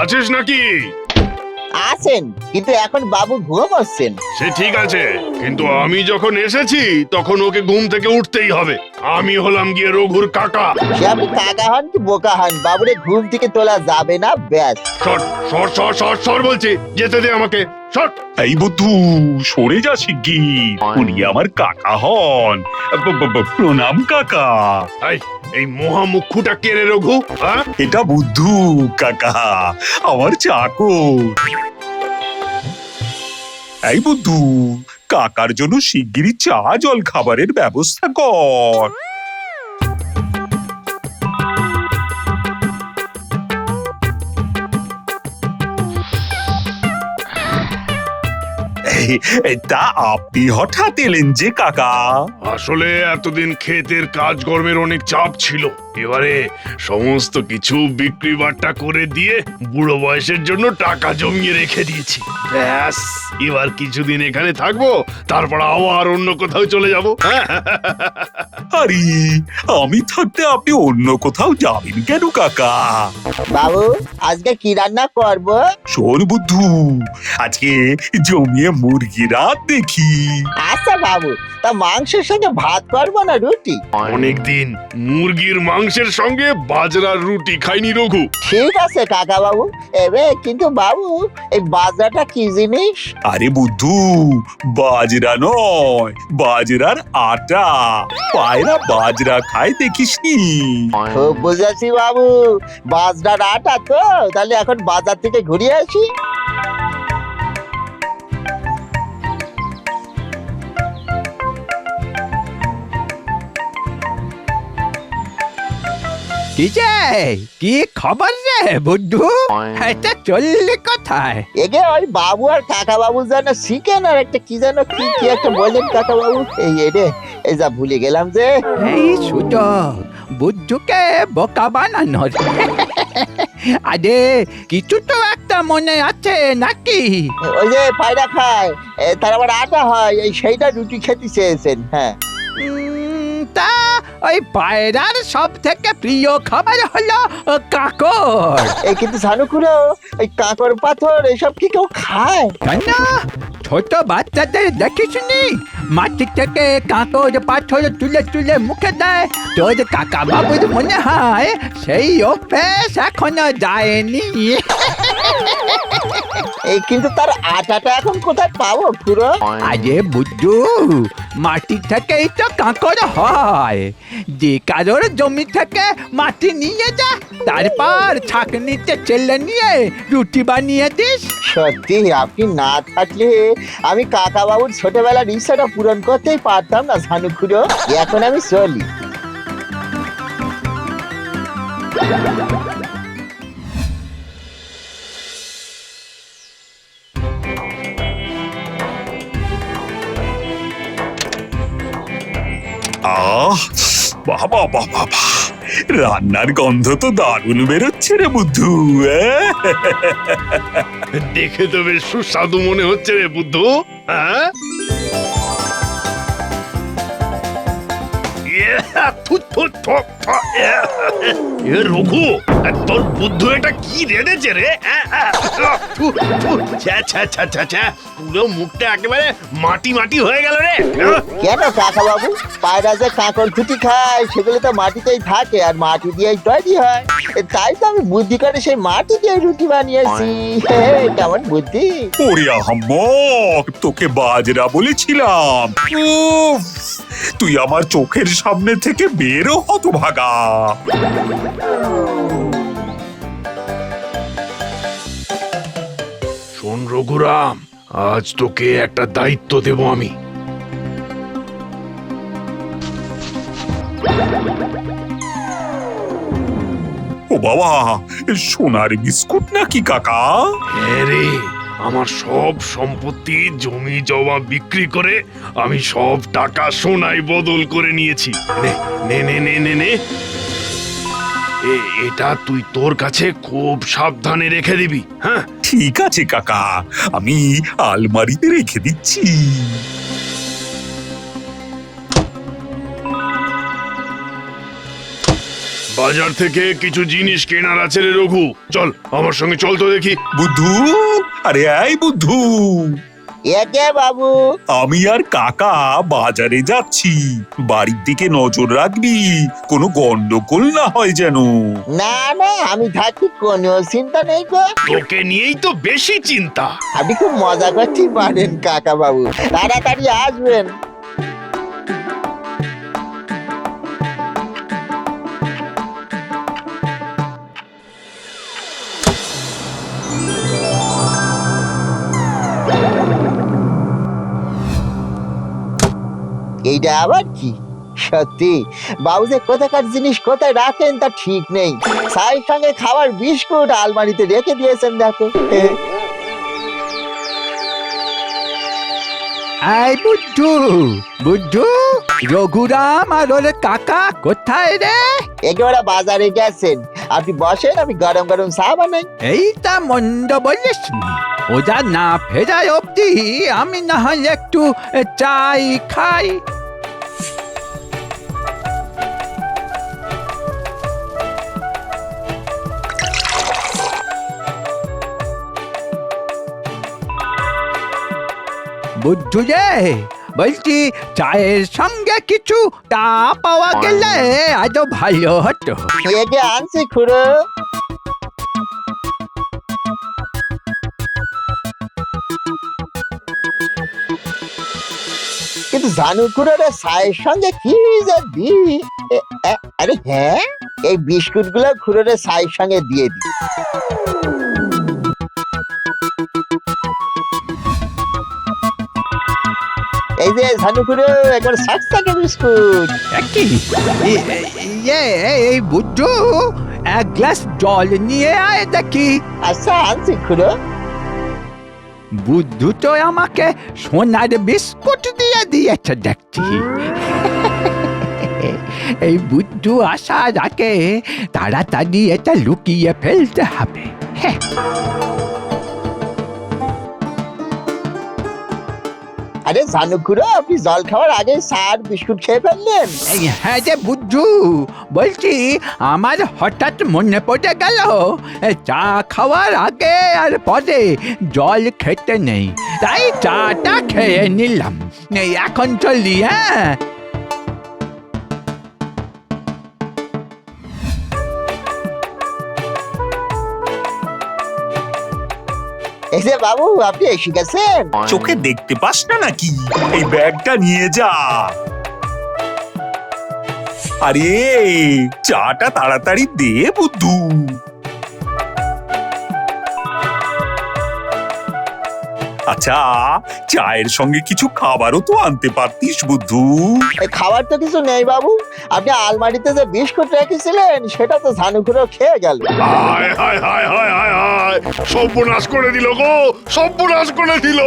আছিস নাকি? আছেন কিন্তু এখন বাবু ঘুমোচ্ছেন সে ঠিক আছে কিন্তু আমি যখন এসেছি তখন ওকে ঘুম থেকে উঠতেই হবে। আমি হলাম গিয়ে রঘুর কাকা। সে আপনি কাকা হন কি বোকা হন? বাবুরে ঘুম থেকে তোলা যাবে না ব্যাস। সর সর সর সর সর বলছি যেতে দে আমাকে। সর। এই বুদ্ধু সরে যা শিগগির। উনি আমার কাকা হন। ব- ব- ব- প্রণাম কাকা। এই এই মহামুখুটা কে রে রঘু হ্যাঁ? এটা বুদ্ধু কাকা আমার চাকর। এই বুদ্ধু কাকার জন্য শিগগিরই চা জল খাবারের ব্যবস্থা কর। তা আপনি হঠাৎ এলেন যে কাকা। আসলে এতদিন ক্ষেতের কাজকর্মের অনেক চাপ ছিল। এবারে সমস্ত কিছু বিক্রি বাট্টা করে দিয়ে বুড়ো বয়সের জন্য টাকা জমিয়ে রেখে দিয়েছি। ব্যাস এবার কিছুদিন এখানে থাকব তারপর আবার অন্য কোথাও চলে যাব? আরে আমি থাকতে আপনি অন্য কোথাও যাবেন কেন কাকা? বাবু আজকে কি রান্না করব? শোন বুদ্ধু আজকে জমিয়ে মুরগি রাত দেখি। আচ্ছা বাবু তা মাংসের সঙ্গে ভাত করব না রুটি? অনেকদিন মুরগির মাংসের সঙ্গে বাজরার রুটি খাইনি রঘু। ঠিক আছে কাকা বাবু এবে কিন্তু বাবু এই বাজরাটা কি জিনিস? আরে বুদ্ধু বাজরা নয় বাজরার আটা। পায়রা বাজরা খায় দেখিসনি? খুব বুঝেছি বাবু বাজরার আটা তো তাহলে এখন বাজার থেকে ঘুরিয়ে আসি। কি যে? কি খবর রে বুদ্ধু এটা চললি কোথায়? এগে ওই বাবু আর কাকা বাবু যেন শিখেন আর একটা কি যেন কি কি একটা বললেন কাকা বাবু এই রে এই যা ভুলে গেলাম যে। এই সুযোগ বুদ্ধুকে বোকা বানানোর। আরে কিছু তো একটা মনে আছে নাকি? ওই যে পায়রা খায় এ, তার আবার আটা হয় এই সেইটা রুটি খেতে চেয়েছেন হ্যাঁ। তা ওই পায়রার সব থেকে প্রিয় খাবার হলো কাকর। এই কিন্তু সানুকুলো এই কাকর পাথর এসব কি কেউ খায়? কেন ছোট বাচ্চাদের দেখিস নি মাটি থেকে কাঁকর পাথর তুলে তুলে মুখে দেয়। তোর কাকা বাবুর মনে হয় সেই অভ্যেস এখনও যায়নি। এই কিন্তু তার আটাটা এখন কোথায় পাবো পুরো আরে বুদ্ধু মাটি থেকেই তো কাঁকর হয়। যে কারোর জমি থেকে মাটি নিয়ে যা তারপর ছাকনিতে চেলে নিয়ে রুটি বানিয়ে দিস। সত্যি আপনি না থাকলে আমি কাকা বাবুর ছোটবেলার ইচ্ছাটা পূরণ করতেই পারতাম না সানুকুলো এখন আমি চলি। আহ বাবা বাবা বাহ। রান্নার গন্ধ তো দারুণ বেরোচ্ছে রে বুদ্ধু! দেখে তো বেশ সুস্বাদু মনে হচ্ছে রে বুদ্ধু হ্যাঁ রঘু তোর বুদ্ধ এটা কি রেঁধেছে রে। পুরো মুখটা একেবারে মাটি মাটি হয়ে গেল রে। কেন কাকা বাবু পায়রা যে কাঁকর খুঁটি খায় সেগুলো তো মাটিতেই থাকে আর মাটি দিয়েই তৈরি হয়। তাই তো আমি বুদ্ধি করে সেই মাটি দিয়ে রুটি বানিয়েছি। হে, কেমন বুদ্ধি? ওরে আহাম্মক তোকে বাজরা বলেছিলাম। উফ, তুই আমার চোখের সামনে থেকে বেরো হতো ভাগা রঘুরাম আজ তোকে একটা দায়িত্ব দেব আমি। ও বাবা সোনার বিস্কুট নাকি কাকা? হ্যাঁ রে আমার সব সম্পত্তি জমি জমা বিক্রি করে আমি সব টাকা সোনায় বদল করে নিয়েছি। নে নে নে নে নে। এটা তুই তোর কাছে খুব সাবধানে রেখে দিবি হ্যাঁ? ঠিক আছে কাকা। আমি আলমারিতে রেখে দিচ্ছি। বাজার থেকে কিছু জিনিস কেনার আছে রে রঘু। চল আমার সঙ্গে চল তো দেখি। বুদ্ধু আরে এই বুদ্ধু। একে বাবু? আমি আর কাকা বাজারে যাচ্ছি। বাড়ির দিকে নজর রাখবি কোনো গন্ডগোল না হয় যেন। না না আমি থাকি কোনো চিন্তা নেই গো। তোকে নিয়েই তো বেশি চিন্তা। আপনি খুব মজা করছি পারেন কাকা বাবু। তাড়াতাড়ি আসবেন। এইটা আবার কি? সত্যি? বাবু যে কোথাকার জিনিস কোথায় রাখেন তা ঠিক নেই। চায়ের সঙ্গে খাবার বিস্কুট আলমারিতে রেখে দিয়েছেন দেখো। এই বুদ্ধু বুদ্ধু রঘুরাম আর ওর কাকা কোথায় রে? একেবারে বাজারে গেছেন। আপনি বসেন, আমি গরম গরম চা বানাই। এইটা মন্দ বলিস ওরা না ফেরায় অবধি আমি না হয় একটু চাই খাই। বুদ্ধু রে বলছি, চায়ের সঙ্গে কিছু টা পাওয়া গেলে আজও ভালো হতো। আনছি খুড়ো। কিন্তু জানু খুড়োর চায়ের সঙ্গে কি যে দি? আরে হ্যাঁ এই বিস্কুটগুলো খুড়োরে চায়ের সঙ্গে দিয়ে দি। একবার বিস্কুট এ- ইয়ে এই বুদ্ধু এক গ্লাস জল নিয়ে আয় দেখি। আচ্ছা আনছি খুড়ো। বুদ্ধু তো আমাকে সোনার বিস্কুট দিয়ে দিয়েছে দেখছি। এই বুদ্ধু আসার আগে তাড়াতাড়ি এটা লুকিয়ে ফেলতে হবে। হ্যাঁ। আরে জানু খুড়ো আপনি জল খাওয়ার আগে সার বিস্কুট খেয়ে ফেললেন। হ্যাঁ যে বুদ্ধু বলছি, আমার হঠাৎ মনে পড়ে গেল চা খাওয়ার আগে আর পরে জল খেতে নেই। তাই চাটা খেয়ে নিলাম। এই, এখন চলি হ্যাঁ? এই বাবু, আপনি এসে গেছেন? চোখে দেখতে পাস না নাকি? এই ব্যাগটা নিয়ে যা। আরে, চাটা তাড়াতাড়ি দে, বুদ্ধু। আচ্ছা চায়ের সঙ্গে কিছু খাবারও তো আনতে পারতিস বুদ্ধু। এই খাবার তো কিছু নেই বাবু। আপনি আলমারিতে যে বিস্কুট রেখেছিলেন সেটা তো ঝানু খুড়ো খেয়ে গেল। হায় হায় হায় হায় হায় হায়। সর্বনাশ করে দিল গো সর্বনাশ করে দিল।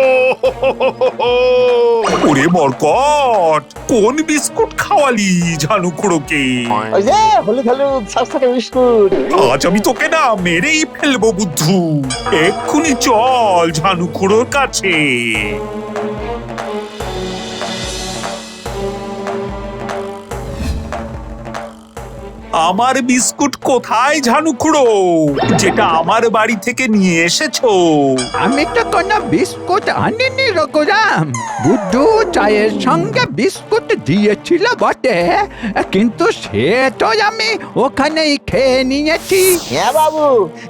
ওরে বরকট কোন বিস্কুট খাওয়ালি ঝানু খুড়োকে ওই যে হলুদ হলুদ সস্তাকে বিস্কুট। আজ আমি তোকে না মেরেই ফেলব বুদ্ধু। এক্ষুনি চল ঝানু খুড়োর কাছে আমার বিস্কুট কোথায় ঝানু খুড়ো যেটা আমার বাড়ি থেকে নিয়ে এসেছ। আমি তো কোনো বিস্কুট আনিনি রঘুরাম। বুদ্ধু চায়ের সঙ্গে বিস্কুট দিয়েছিল বটে কিন্তু সে তো আমি ওখানেই খেয়ে নিয়েছি। হ্যাঁ বাবু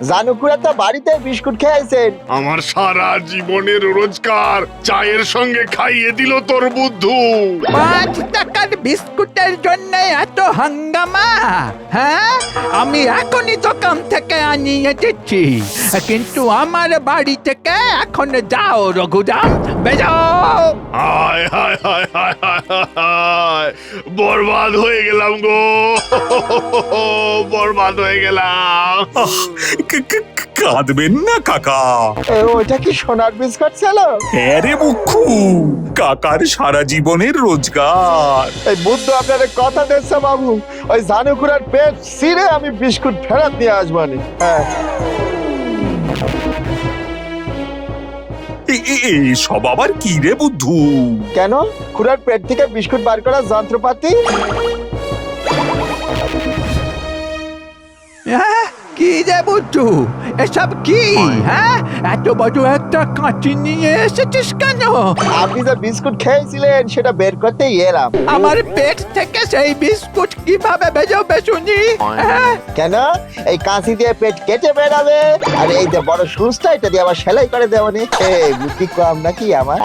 জানু খুড়ো তো বাড়িতে বিস্কুট খেয়েছেন আমার সারা জীবনের রোজগার চায়ের সঙ্গে খাইয়ে দিল তোর বুদ্ধু। পাঁচ টাকার বিস্কুটের জন্য এত হাঙ্গামা। হ্যাঁ? আমি এখনই দোকান থেকে আনিয়ে দিচ্ছি। কিন্তু আমার বাড়ি থেকে এখন যাও রঘুরাম। বেজাও। হায় হায় হায় হায় হায় হায়। হায় বরবাদ হয়ে গেলাম গো। বরবাদ হয়ে গেলাম। কাঁদবেন না কাকা। এ, ওইটা কি সোনার বিস্কুট ছিল হ্যাঁ রে মুখু। কাকার সারা জীবনের রোজগার। এই বুদ্ধ আপনার কথা দিচ্ছে বাবু। ওই পেট ছিঁড়ে আমি বিস্কুট ফেরত নিয়ে আসবানি হ্যাঁ। এ- এ- এ সব আবার কি রে বুদ্ধু? কেন? খুড়ার পেট থেকে বিস্কুট বার করার যন্ত্রপাতি? কি যে বুঝু এসব কি হ্যাঁ। এত বড় একটা কাঁচি নিয়ে এসেছিস কেন? আপনি যে বিস্কুট খেয়েছিলেন সেটা বের করতেই এলাম। আমার পেট থেকে সেই বিস্কুট কীভাবে বেজোবে শুনি? হ্যাঁ? কেন? এই কাঁচি দিয়ে পেট কেটে বেরাবে? আর এই যে বড় সুসটা এটা দিয়ে আবার সেলাই করে দেবো নি এই বুদ্ধি কম নাকি আমার?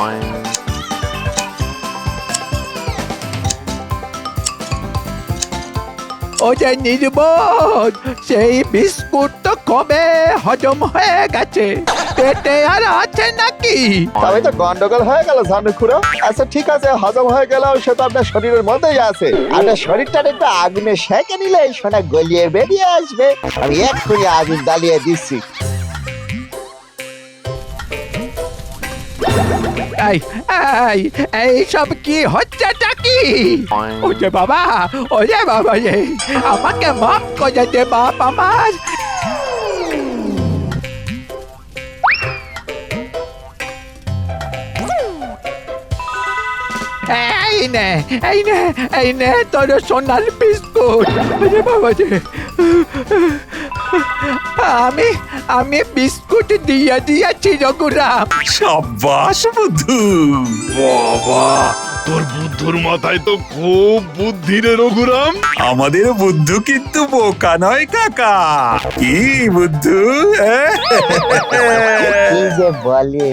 ও যে নির্বোধ, সেই বিস্কুট তো কবে হজম হয়ে গেছে? পেটে আর আছে নাকি? তবে তো গন্ডগোল হয়ে গেল ঝান্ডুখুড়ো আচ্ছা ঠিক আছে, হজম হয়ে গেল, সে তো আপনার শরীরের মধ্যেই আছে। আপনার শরীরটা একটু আগুনে সেঁকে নিলে সোনা গলিয়ে বেরিয়ে আসবে। আমি এক্ষুনি আগুন জ্বালিয়ে দিচ্ছি। এই এই এই সব কি হচ্ছেটা কি? ওরে বাবা ওরে বাবা রে, আমাকে মাফ করে দে বাপ আমার। এই নে এই নে এই নে তোর সোনার বিস্কুট। ওরে বাবা রে। আমি আমি বিস্কুট দিয়া দিয়াছি রঘুরাম। সাব্বাস বুদ্ধু বাবা তোর বুদ্ধুর মাথায় তো খুব বুদ্ধি রে রঘুরাম। আমাদের বুদ্ধু কিন্তু বোকা নয় কাকা। কি বুদ্ধ কি